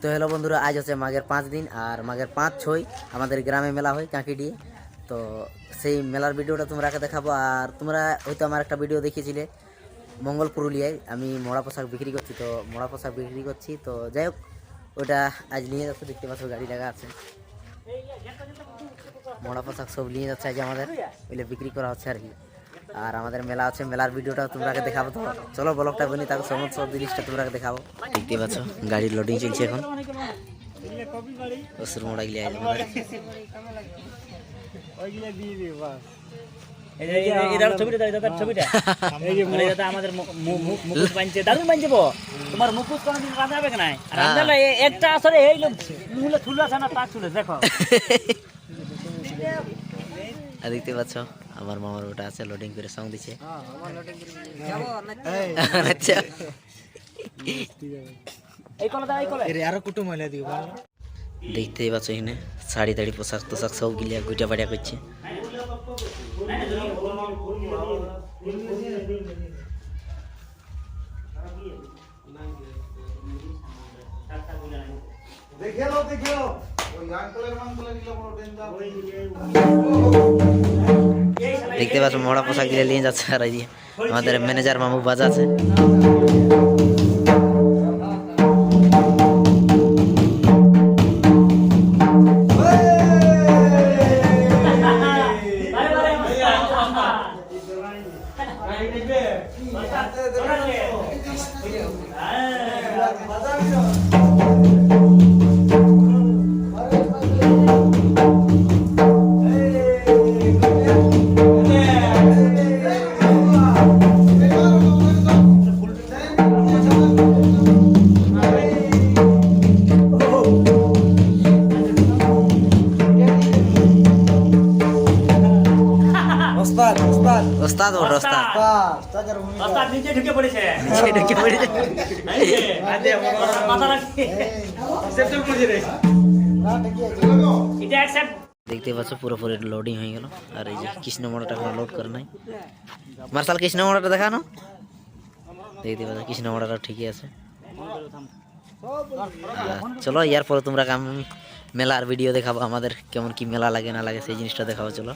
তো হ্যালো বন্ধুরা, আজ হচ্ছে মাঘের পাঁচ দিন আর মাঘের পাঁচ ছয় আমাদের গ্রামে মেলা হয় কাঁকিডিয়ে তো সেই মেলার ভিডিওটা তোমরাকে দেখাবো আর তোমরা হয়তো আমার একটা ভিডিও দেখিয়েছিলে মঙ্গল পুরুলিয়ায়। আমি মোড়া পোশাক বিক্রি করছি, তো মোড়া পোশাক বিক্রি করছি। তো যাই হোক, ওটা আজ নিয়ে যাচ্ছে, দেখতে পাচ্ছ গাড়ি লাগা আছে। মোড়া পোশাক সব নিয়ে যাচ্ছে আজ আমাদের, ওইলে বিক্রি করা হচ্ছে আর কি। আর আমাদের মেলা আছে মেলার ভিডিওটা তোমরাকে দেখাবো তো। চলো ব্লগটা বলি তাকে সমস্ত জিনিসটা তোমরাকে দেখাবো। দেখতে পাচ্ছ গাড়ির লোডিং চলছে এখন। অসুর মোড়া গিয়ে তোমার কোনদিন বাঁধাবে একটা আসলে এই লোক মুলে আছে না তার চুলে দেখো। দেখতে পাচ্ছ আমার মামার ওটা আছে লোডিং করে সং দিচ্ছে আচ্ছা। এই কলে দাও এই কলে। দেখতেই পাচ্ছ এখানে শাড়ি দাড়ি পোশাক তোশাক সব গিলিয়া গুইটা বাড়িয়া করছে। দেখে দেখে ওই আঙ্কেলের মাঙ্কেলেরগুলো বড় ডেঞ্জার দেখতে পাচ্ছ মোড়া পোশাক গিলে নিয়ে যাচ্ছে আর এই আমাদের ম্যানেজার মামু বাজা আছে ওস্তাদ ওস্তাদ ওটা ওস্তাদ নিচে ঢুকে পড়েছে। নিচে ঢুকে পড়েছে। এই। মাথা রাখি। না ঠিকই আছে। এটা অ্যাকসেপ্ট দেখতে পাচ্ছ পুরোপুরি লোডিং হয়ে গেল। আর এই যে কৃষ্ণ মোড়াটা এখন লোড করে নাই। মার্শাল কৃষ্ণ মোড়াটা দেখানো? দেখতে পাচ্ছ কৃষ্ণ মোড়াটা ঠিকই আছে। চলো ইয়ার পরে তোমরা আমি মেলার ভিডিও দেখাবো আমাদের কেমন কি মেলা লাগে না লাগে সেই জিনিসটা দেখাবো চলো।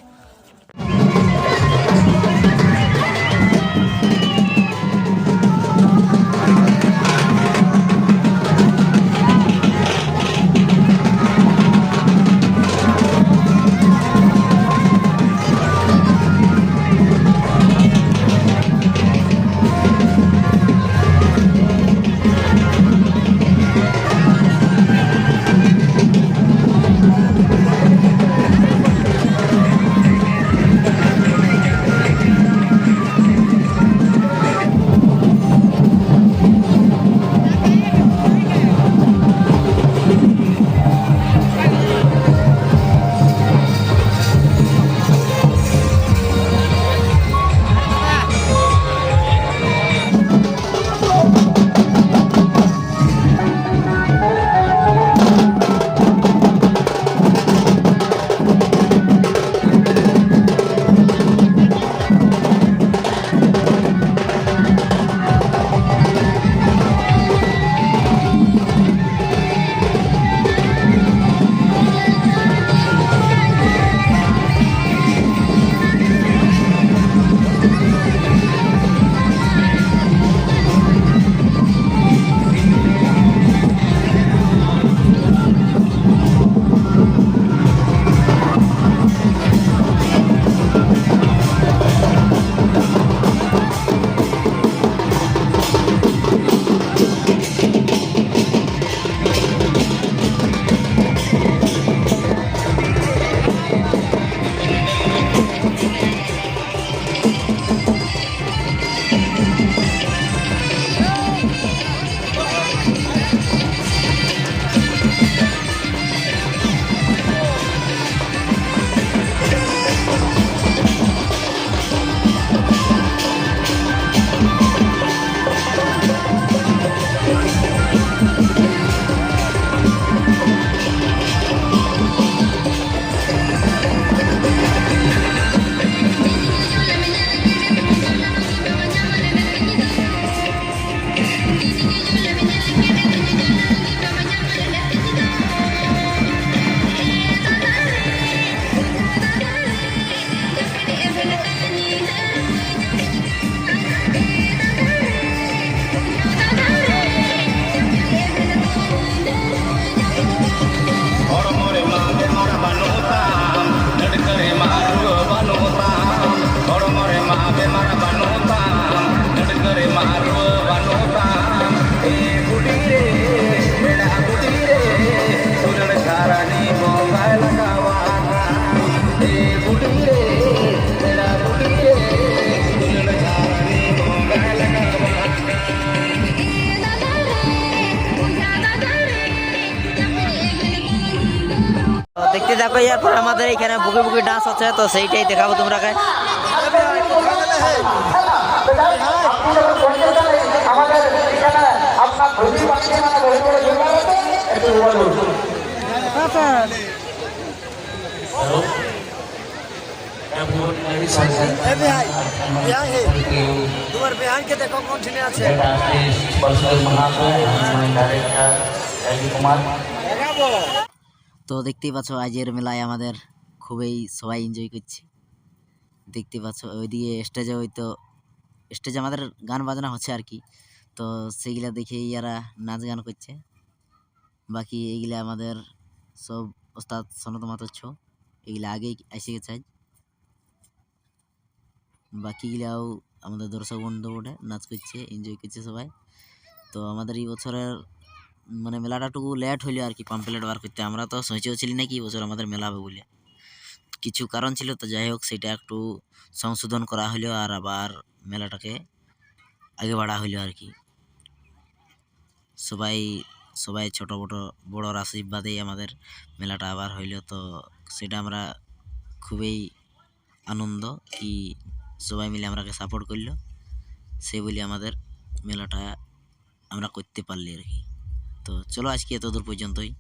দেখতে থাকো, এরপর আমাদের এখানে বুকে বুকে ডান্স আছে তো সেইটাই দেখাবো তোমরা তোমার বেহানকে দেখো কন্টিনিউ আছে তো দেখতেই পাচ্ছ আজের মেলায় আমাদের খুবই সবাই এনজয় করছে। দেখতে পাচ্ছ, ওইদিকে স্টেজে হয়তো স্টেজে আমাদের গান বাজনা হচ্ছে আর কি। তো সেইগুলা দেখে ইয়ারা নাচ গান করছে। বাকি এইগুলা আমাদের সব ওস্তাদ সনত মাতচ্ছ এগুলা আগেই এসে গেছে আজ। বাকিগুলাও আমাদের দর্শক বন্ধু বটে নাচ করছে এনজয় করছে সবাই। তো আমাদের এই বছরের মানে মেলাটা টুকু লেট হইল আর কি পাম্পলেট বার করতে। আমরা তো সোচেও ছিলি নাকি বছর আমাদের মেলা হবে বলে। কিছু কারণ ছিল তো যাই হোক, সেটা একটু সংশোধন করা হলো আর আবার মেলাটাকে আগে বাড়া হইল আর কি। সবাই সবাই ছোট বড় বড়র আশীর্বাদেই আমাদের মেলাটা আবার হইল তো সেটা আমরা খুবই আনন্দ কি সবাই মিলে আমরাকে সাপোর্ট করল। সেই বলে আমাদের মেলাটা আমরা করতে পারলি আর কি। তো চলো আজকে এত দূর পর্যন্তই।